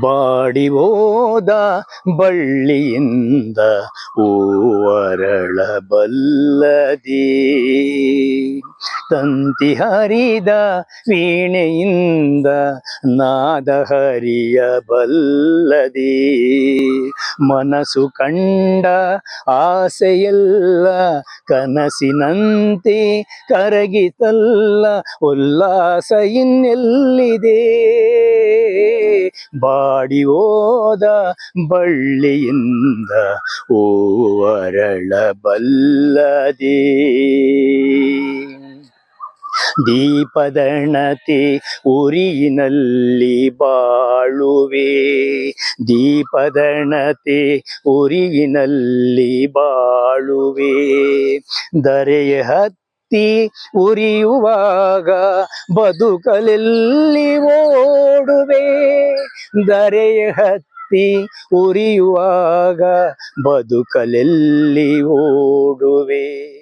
Body ಹೋದ ಬಳ್ಳಿಯಿಂದ ಹೂವರಳ ಬಲ್ಲದಿ. ತಂತಿ ಹರಿದ ವೀಣೆಯಿಂದ ನಾದ ಹರಿಯ ಬಲ್ಲದಿ. ಮನಸ್ಸು ಕಂಡ ಆಸೆಯೆಲ್ಲ ಕನಸಿನಂತೆ ಕರಗಿತಲ್ಲ, ಉಲ್ಲಾಸ ಇನ್ನೆಲ್ಲಿದೆ? ಬಾಡಿ ಹೋದ ಬಳ್ಳಿಯಿಂದ ಓವರಳ ಬಲ್ಲದಿ. ದೀಪದಣತೆ ಉರಿಯಿನಲ್ಲಿ ಬಾಳುವೆ. ದೀಪದಣತಿ ಉರಿಯಿನಲ್ಲಿ ಬಾಳುವೆ. ದರೆಯ ಹತ್ತಿ ಉರಿಯುವಾಗ ಬದುಕಲೆಲ್ಲಿ ಓಡುವೆ. ದರೆಯ ಹತ್ತಿ ಉರಿಯುವಾಗ ಬದುಕಲೆಲ್ಲಿ ಓಡುವೆ.